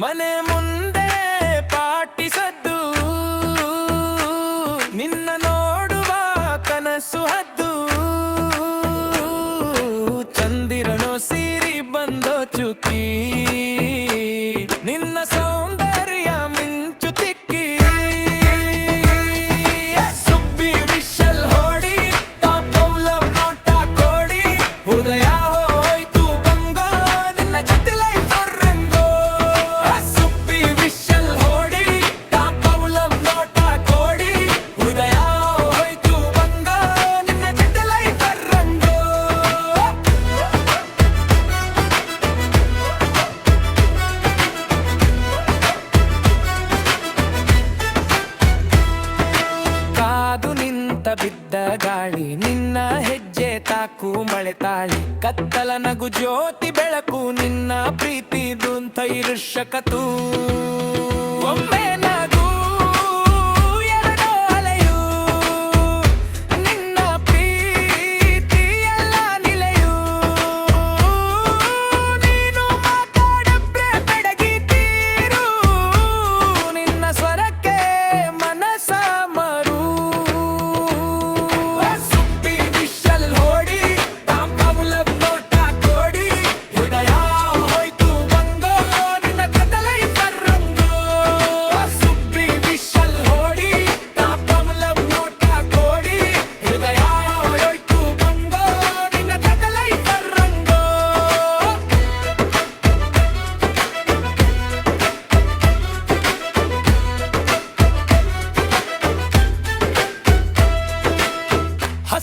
ಮನೆ ಮುಂದೆ ಪಾಟಿಸದ್ದು ನಿನ್ನ ನೋಡುವ ಕನಸು ಹದ್ದು. ಚಂದಿರನು ಸೀರಿ ಬಂದೋ ಚುಕ್ಕಿ. ಬಿದ್ದ ಗಾಳಿ ನಿನ್ನ ಹೆಜ್ಜೆ ತಾಕು ಮಳೆ ತಾಳಿ. ಕತ್ತಲ ನಗು ಜ್ಯೋತಿ ಬೆಳಕು ನಿನ್ನ ಪ್ರೀತಿ ದುಂತೈರುಷಕತು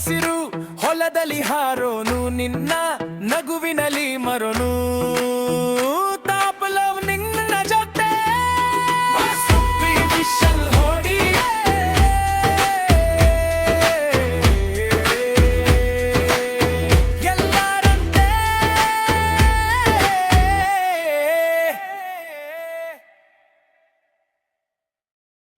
ಹಸಿರು ಹೊಲದಲ್ಲಿ ಹಾರೋನು ನಿನ್ನ ನಗುವಿನಲ್ಲಿ ಮರನು.